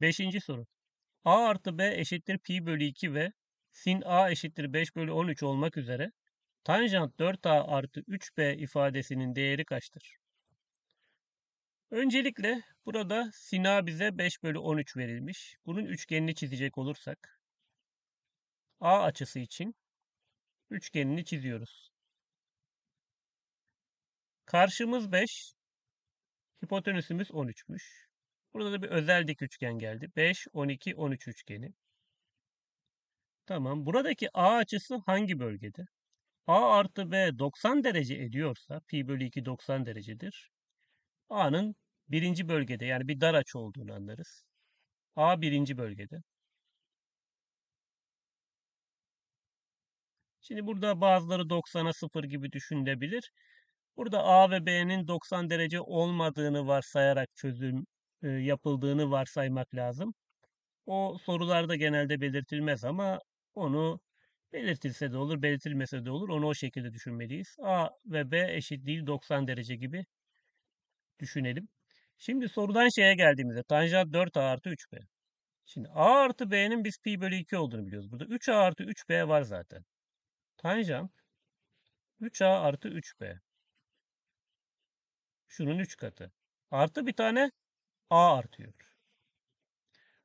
Beşinci soru. a artı b eşittir pi bölü 2 ve sin a eşittir 5 bölü 13 olmak üzere tanjant 4a artı 3b ifadesinin değeri kaçtır? Öncelikle burada sin a bize 5 bölü 13 verilmiş. Bunun üçgenini çizecek olursak a açısı için üçgenini çiziyoruz. Karşımız 5, hipotenüsümüz 13'müş. Burada da bir özel dik üçgen geldi. 5, 12, 13 üçgeni. Tamam. Buradaki A açısı hangi bölgede? A artı B 90 derece ediyorsa pi bölü 2 90 derecedir. A'nın birinci bölgede yani bir dar açı olduğunu anlarız. A birinci bölgede. Şimdi burada bazıları 90'a 0 gibi düşünülebilir. Burada A ve B'nin 90 derece olmadığını varsayarak çözüm yapıldığını varsaymak lazım. O sorularda genelde belirtilmez ama onu belirtilse de olur, belirtilmese de olur. Onu o şekilde düşünmeliyiz. A ve B eşit değil 90 derece gibi düşünelim. Şimdi sorudan şeye geldiğimizde tanjant 4A artı 3B. Şimdi A artı B'nin biz pi bölü 2 olduğunu biliyoruz. Burada 3A artı 3B var zaten. Tanjant 3A artı 3B. Şunun 3 katı. Artı bir tane A artıyor.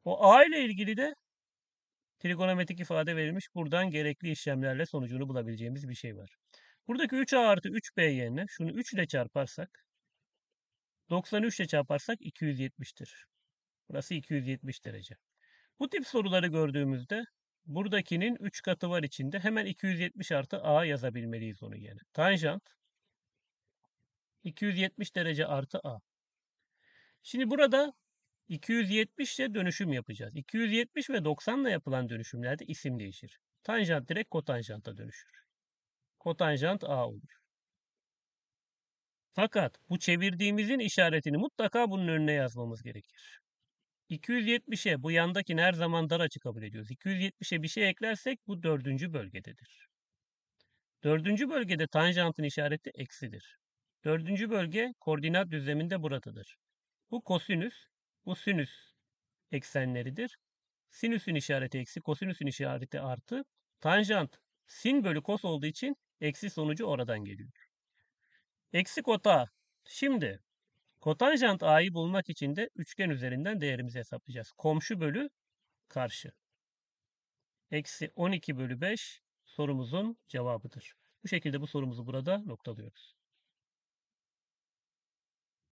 O A ile ilgili de trigonometrik ifade verilmiş. Buradan gerekli işlemlerle sonucunu bulabileceğimiz bir şey var. Buradaki 3A artı 3B yerine şunu 3 ile çarparsak 93 ile çarparsak 270'tir. Burası 270 derece. Bu tip soruları gördüğümüzde buradakinin 3 katı var içinde. Hemen 270 artı A yazabilmeliyiz onu yerine. Tanjant 270 derece artı A. Şimdi burada 270 ile dönüşüm yapacağız. 270 ve 90 ile yapılan dönüşümlerde isim değişir. Tanjant direkt kotanjanta dönüşür. Kotanjant A olur. Fakat bu çevirdiğimizin işaretini mutlaka bunun önüne yazmamız gerekir. 270'e bu yandaki her zaman dar açı kabul ediyoruz. 270'e bir şey eklersek bu dördüncü bölgededir. Dördüncü bölgede tanjantın işareti eksidir. Dördüncü bölge koordinat düzleminde buradadır. Bu kosinüs, bu sinüs eksenleridir. Sinüsün işareti eksi, kosinüsün işareti artı. Tanjant sin bölü kos olduğu için eksi sonucu oradan geliyor. Eksi kota. Şimdi kotanjant a'yı bulmak için de üçgen üzerinden değerimizi hesaplayacağız. Komşu bölü karşı. Eksi 12 bölü 5 sorumuzun cevabıdır. Bu şekilde bu sorumuzu burada noktalıyoruz.